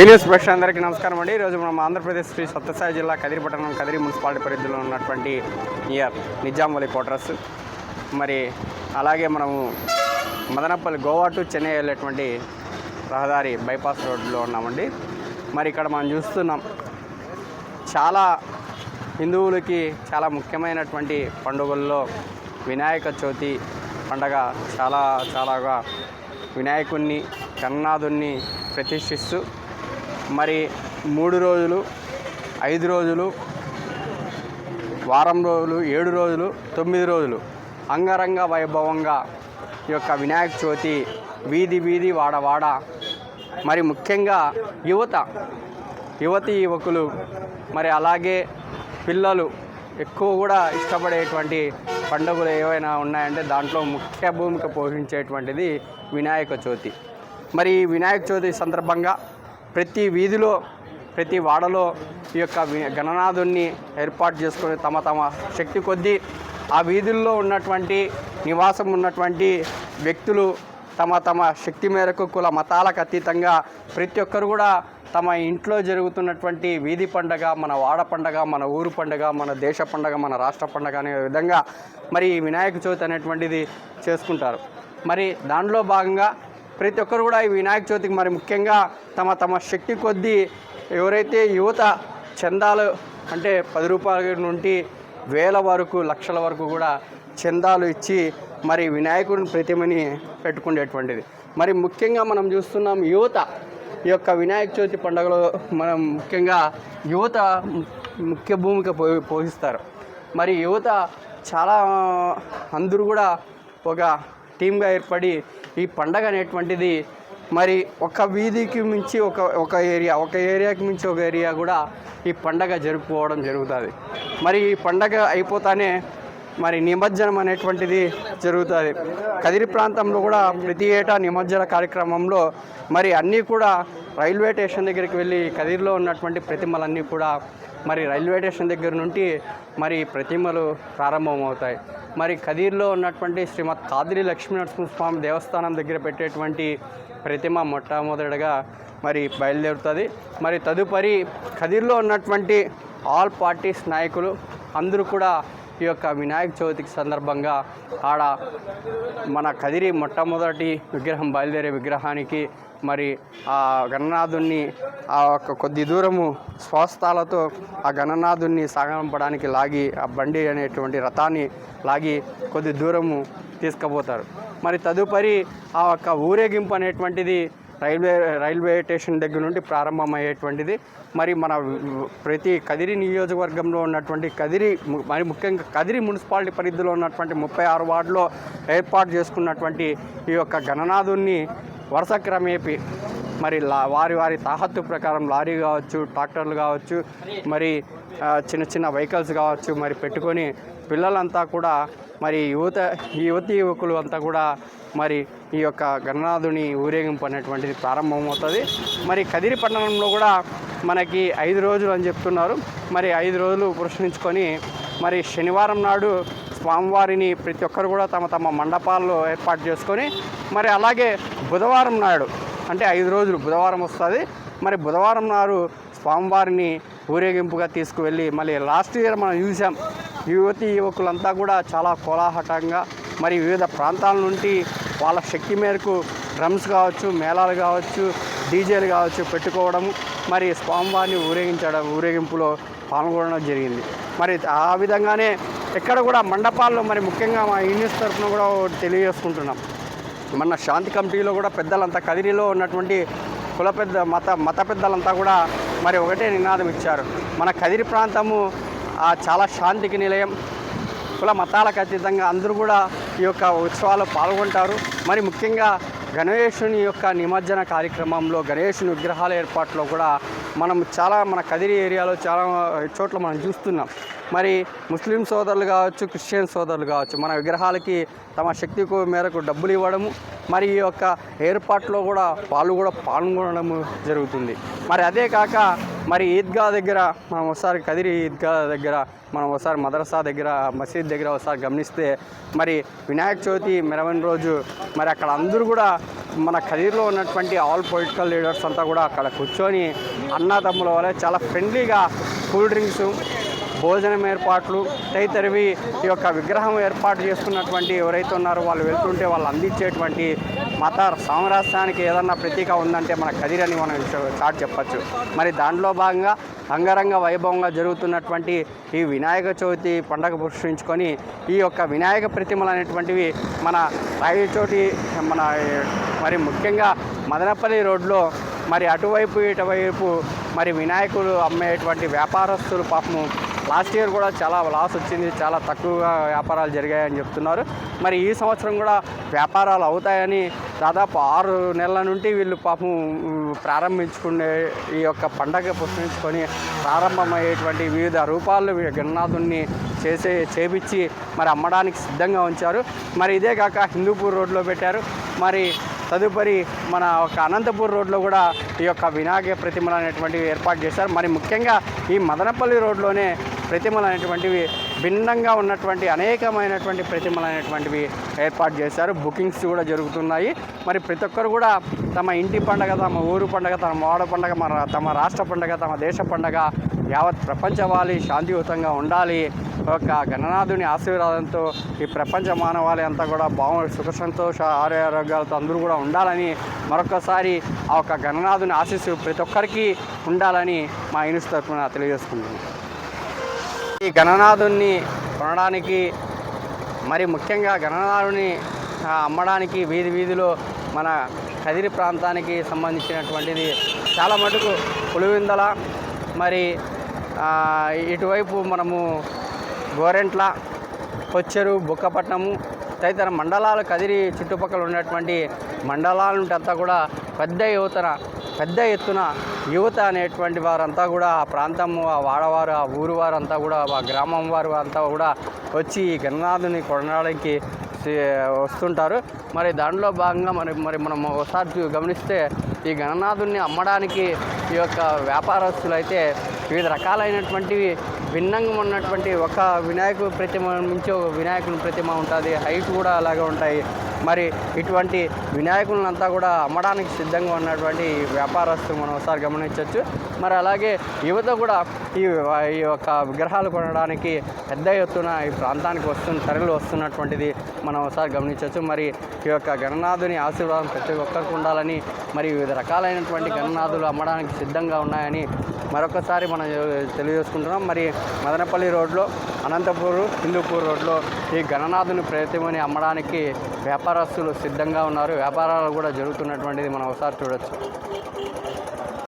ఈ న్యూస్ ప్రేక్షకులందరికీ అందరికీ నమస్కారం అండి. ఈరోజు మనం ఆంధ్రప్రదేశ్ శ్రీ సత్యసాయి జిల్లా కదిరి పట్టణం కదిరి మున్సిపాలిటీ పరిధిలో ఉన్నటువంటి నియర్ నిజాంవలి క్వార్టర్స్. మరి అలాగే మనము మదనపల్లి గోవా టు చెన్నై వెళ్ళేటువంటి రహదారి బైపాస్ రోడ్లో ఉన్నామండి. మరి ఇక్కడ మనం చూస్తున్నాం చాలా హిందువులకి చాలా ముఖ్యమైనటువంటి పండుగల్లో వినాయక చవితి పండగ చాలా చాలాగా వినాయకుణ్ణి కన్నాథుణ్ణి ప్రతిష్ఠిస్తూ మరి మూడు రోజులు ఐదు రోజులు వారం రోజులు ఏడు రోజులు తొమ్మిది రోజులు అంగరంగ వైభవంగా ఈ యొక్క వినాయక చవితి వీధి వీధి వాడవాడ మరి ముఖ్యంగా యువత యువతి యువకులు మరి అలాగే పిల్లలు ఎక్కువ కూడా ఇష్టపడేటువంటి పండుగలు ఏవైనా ఉన్నాయంటే దాంట్లో ముఖ్య భూమిక పోషించేటువంటిది వినాయక చవితి. మరి ఈ వినాయక చవితి సందర్భంగా ప్రతి వీధిలో ప్రతి వాడలో ఈ యొక్క గణనాథుణ్ణి ఏర్పాటు చేసుకొని తమ తమ శక్తి కొద్దీ ఆ వీధుల్లో ఉన్నటువంటి నివాసం ఉన్నటువంటి వ్యక్తులు తమ తమ శక్తి మేరకు కుల మతాలకు అతీతంగా ప్రతి ఒక్కరు కూడా తమ ఇంట్లో జరుగుతున్నటువంటి వీధి పండగ మన వాడ పండగ మన ఊరు పండగ మన దేశ పండగ మన రాష్ట్ర పండగ అనే విధంగా మరి ఈ వినాయక చవితి అనేటువంటిది చేసుకుంటారు. మరి దానిలో భాగంగా ప్రతి ఒక్కరు కూడా ఈ వినాయక చవితికి మరి ముఖ్యంగా తమ తమ శక్తి కొద్దీ ఎవరైతే యువత చందాలు అంటే పది రూపాయల నుండి వేల వరకు లక్షల వరకు కూడా చందాలు ఇచ్చి మరి వినాయకుడిని ప్రతిమని పెట్టుకునేటువంటిది. మరి ముఖ్యంగా మనం చూస్తున్నాం యువత ఈ యొక్క వినాయక చవితి పండుగలో మనం ముఖ్యంగా యువత ముఖ్య భూమిక పో పోషిస్తారు. మరి యువత చాలా అందరూ కూడా ఒక టీమ్గా ఏర్పడి ఈ పండగ అనేటువంటిది మరి ఒక వీధికి మించి ఒక ఒక ఏరియా ఒక ఏరియాకి మించి ఒక ఏరియా కూడా ఈ పండగ జరుపుకోవడం జరుగుతుంది. మరి ఈ పండగ అయిపోతానే మరి నిమజ్జనం అనేటువంటిది జరుగుతుంది. కదిరి ప్రాంతంలో కూడా ప్రతి ఏటా నిమజ్జన కార్యక్రమంలో మరి అన్నీ కూడా రైల్వే స్టేషన్ దగ్గరికి వెళ్ళి కదిరిలో ఉన్నటువంటి ప్రతిమలన్నీ కూడా మరి రైల్వే స్టేషన్ దగ్గర నుండి మరి ప్రతిమలు ప్రారంభమవుతాయి. మరి కదిర్లో ఉన్నటువంటి శ్రీమద్ కాదిరి లక్ష్మీనరసింహస్వామి దేవస్థానం దగ్గర పెట్టేటువంటి ప్రతిమ మొట్టమొదటిగా మరి బయలుదేరుతుంది. మరి తదుపరి కదిర్లో ఉన్నటువంటి ఆల్ పార్టీస్ నాయకులు అందరూ కూడా ఈ యొక్క వినాయక చవితికి సందర్భంగా ఆడ మన కదిరి మొట్టమొదటి విగ్రహం బయలుదేరే విగ్రహానికి మరి ఆ గణనాథుణ్ణి ఆ ఒక కొద్ది దూరము స్వస్థాలతో ఆ గణనాథుణ్ణి సాగంపడానికి లాగి ఆ బండి అనేటువంటి రథాన్ని లాగి కొద్ది దూరము తీసుకుపోతారు. మరి తదుపరి ఆ యొక్క ఊరేగింపు అనేటువంటిది రైల్వే రైల్వే స్టేషన్ దగ్గర నుండి ప్రారంభమయ్యేటువంటిది. మరి మన ప్రతి కదిరి నియోజకవర్గంలో ఉన్నటువంటి కదిరి మరి ముఖ్యంగా కదిరి మున్సిపాలిటీ పరిధిలో ఉన్నటువంటి ముప్పై ఆరు వార్డులో ఏర్పాటు చేసుకున్నటువంటి ఈ యొక్క గణనాథుణ్ణి వరుస క్రమేపి మరి లా వారి వారి తాహత్తు ప్రకారం లారీ కావచ్చు ట్రాక్టర్లు కావచ్చు మరి చిన్న చిన్న వెహికల్స్ కావచ్చు మరి పెట్టుకొని పిల్లలంతా కూడా మరి యువత యువతి యువకులు అంతా కూడా మరి ఈ యొక్క గణనాథుని ఊరేగింపు అనేటువంటిది ప్రారంభమవుతుంది. మరి కదిరి పట్టణంలో కూడా మనకి ఐదు రోజులు అని చెప్తున్నారు. మరి ఐదు రోజులు పురస్కరించుకొని మరి శనివారం నాడు స్వామివారిని ప్రతి ఒక్కరు కూడా తమ తమ మండపాల్లో ఏర్పాటు చేసుకొని మరి అలాగే బుధవారం నాడు అంటే ఐదు రోజులు బుధవారం వస్తుంది. మరి బుధవారం నాడు స్వామివారిని ఊరేగింపుగా తీసుకువెళ్ళి మళ్ళీ లాస్ట్ ఇయర్ మనం చూసాం యువతి యువకులంతా కూడా చాలా కోలాహటంగా మరి వివిధ ప్రాంతాల నుండి వాళ్ళ శక్తి మేరకు డ్రమ్స్ కావచ్చు మేళాలు కావచ్చు డీజేలు కావచ్చు పెట్టుకోవడం మరి స్వామివారిని ఊరేగించడం ఊరేగింపులో పాల్గొనడం జరిగింది. మరి ఆ విధంగానే ఎక్కడ కూడా మండపాల్లో మరి ముఖ్యంగా మా యూనియన్స్ తరఫున కూడా తెలియజేసుకుంటున్నాం. మన శాంతి కమిటీలో కూడా పెద్దలంతా కదిరిలో ఉన్నటువంటి కుల పెద్ద మత మత పెద్దలంతా కూడా మరి ఒకటే నినాదం ఇచ్చారు. మన కదిరి ప్రాంతము ఆ, చాలా శాంతికి నిలయం. కుల మతాలకు అతీతంగా అందరూ కూడా ఈ యొక్క ఉత్సవాల్లో పాల్గొంటారు. మరి ముఖ్యంగా గణేషుని యొక్క నిమజ్జన కార్యక్రమంలో గణేషుని విగ్రహాల ఏర్పాట్లో కూడా మనం చాలా మన కదిరి ఏరియాలో చాలా చోట్ల మనం చూస్తున్నాం. మరి ముస్లిం సోదరులు కావచ్చు క్రిస్టియన్ సోదరులు కావచ్చు మన విగ్రహాలకి తమ శక్తి మేరకు డబ్బులు ఇవ్వడము మరి ఈ యొక్క ఏర్పాట్లో కూడా వాళ్ళు కూడా పాల్గొనడము జరుగుతుంది. మరి అదే కాక మరి ఈద్గా దగ్గర మనం ఒకసారి కదిరి ఈద్గా దగ్గర మనం ఒకసారి మదరసా దగ్గర మసీద్ దగ్గర ఒకసారి గమనిస్తే మరి వినాయక చవితి మెరవని రోజు మరి అక్కడ అందరూ కూడా మన కదిరిలో ఉన్నటువంటి ఆల్ పొలిటికల్ లీడర్స్ అంతా కూడా అక్కడ కూర్చొని అన్నదమ్ముల వల్ల చాలా ఫ్రెండ్లీగా కూల్ డ్రింక్స్ భోజనం ఏర్పాట్లు తదితరవి ఈ యొక్క విగ్రహం ఏర్పాటు చేసుకున్నటువంటి ఎవరైతే ఉన్నారో వాళ్ళు వెళ్తుంటే వాళ్ళు అందించేటువంటి మత సామరస్యానికి ఏదన్నా ప్రతీక ఉందంటే మన కదిరి అని మనం చాట్ చెప్పచ్చు. మరి దాంట్లో భాగంగా అంగరంగ వైభవంగా జరుగుతున్నటువంటి ఈ వినాయక చవితి పండగ పుష్పించుకొని ఈ యొక్క వినాయక ప్రతిమలు అనేటువంటివి మన రాయచోటి మన మరి ముఖ్యంగా మదనపల్లి రోడ్లో మరి అటువైపు ఇటువైపు మరి వినాయకులు అమ్మేటువంటి వ్యాపారస్తులు పాపము లాస్ట్ ఇయర్ కూడా చాలా లాస్ వచ్చింది చాలా తక్కువగా వ్యాపారాలు జరిగాయని చెప్తున్నారు. మరి ఈ సంవత్సరం కూడా వ్యాపారాలు అవుతాయని దాదాపు ఆరు నెలల నుండి వీళ్ళు పాపం ప్రారంభించుకునే ఈ యొక్క పండగ పుష్పించుకొని ప్రారంభమయ్యేటువంటి వివిధ రూపాల్లో వీ- గణనాథుణ్ణి చేసే చేపించి మరి అమ్మడానికి సిద్ధంగా ఉంచారు. మరి ఇదే కాక హిందూపూర్ రోడ్లో పెట్టారు. మరి తదుపరి మన ఒక అనంతపూర్ రోడ్లో కూడా ఈ యొక్క వినాయక ప్రతిమలు అనేటువంటివి ఏర్పాటు చేశారు. మరి ముఖ్యంగా ఈ మదనపల్లి రోడ్లోనే ప్రతిమలు అనేటువంటివి భిన్నంగా ఉన్నటువంటి అనేకమైనటువంటి ప్రతిమలు అనేటువంటివి ఏర్పాటు చేశారు. బుకింగ్స్ కూడా జరుగుతున్నాయి. మరి ప్రతి ఒక్కరు కూడా తమ ఇంటి పండగ తమ ఊరు పండగ తమ మోడ పండగ మన తమ రాష్ట్ర పండగ తమ దేశ పండగ యావత్ ప్రపంచవాలి శాంతియుతంగా ఉండాలి. ఒక గణనాథుని ఆశీర్వాదంతో ఈ ప్రపంచ మానవాళి అంతా కూడా బాగు సుఖ సంతోష ఆరోగ్యాలతో అందరూ కూడా ఉండాలని మరొకసారి ఆ యొక్క గణనాథుని ఆశీస్సు ప్రతి ఒక్కరికి ఉండాలని మా ఇన్స్ తరఫున తెలియజేసుకుంటున్నాను. ఈ గణనాథుని కొనడానికి మరి ముఖ్యంగా గణనాథుని అమ్మడానికి వీధి వీధిలో మన కదిరి ప్రాంతానికి సంబంధించినటువంటిది చాలా మటుకు పులివిందల మరి ఇటువైపు మనము గోరెంట్ల కొచ్చెరు బుక్కపట్నము తదితర మండలాలు కదిరి చుట్టుపక్కల ఉన్నటువంటి మండలాల నుండి అంతా కూడా పెద్ద యువతన పెద్ద ఎత్తున యువత అనేటువంటి వారంతా కూడా ఆ ప్రాంతము ఆ వాడవారు ఆ ఊరు వారంతా కూడా ఆ గ్రామం వారు అంతా కూడా వచ్చి ఈ గణనాథుని కొనడానికి వస్తుంటారు. మరి దాంట్లో భాగంగా మరి మరి మనం ఒకసారి గమనిస్తే ఈ గణనాథుని అమ్మడానికి ఈ యొక్క వ్యాపారస్తులు అయితే వివిధ రకాలైనటువంటివి భిన్నంగా ఉన్నటువంటి ఒక వినాయకుడి ప్రతిమ నుంచి ఒక వినాయకుని ప్రతిమ ఉంటుంది. హైట్ కూడా అలాగే ఉంటాయి. మరి ఇటువంటి వినాయకులంతా కూడా అమ్మడానికి సిద్ధంగా ఉన్నటువంటి వ్యాపారస్తులు మనం ఒకసారి గమనించవచ్చు. మరి అలాగే యువత కూడా ఈ ఈ యొక్క విగ్రహాలు కొనడానికి పెద్ద ఎత్తున ఈ ప్రాంతానికి వస్తున్న తరలి వస్తున్నటువంటిది మనం ఒకసారి గమనించవచ్చు. మరి ఈ యొక్క గణనాథుని ఆశీర్వాదం ప్రతి ఒక్కరికి ఉండాలని మరి వివిధ రకాలైనటువంటి గణనాథులు అమ్మడానికి సిద్ధంగా ఉన్నాయని మరొకసారి మనం తెలియజేసుకుంటున్నాం. మరి మదనపల్లి రోడ్లో అనంతపూర్ హిందూపూర్ రోడ్లో ఈ గణనాథుని ప్రతిమని అమ్మడానికి వ్యాపారస్తులు సిద్ధంగా ఉన్నారు. వ్యాపారాలు కూడా జరుగుతున్నటువంటిది మనం ఒకసారి చూడొచ్చు.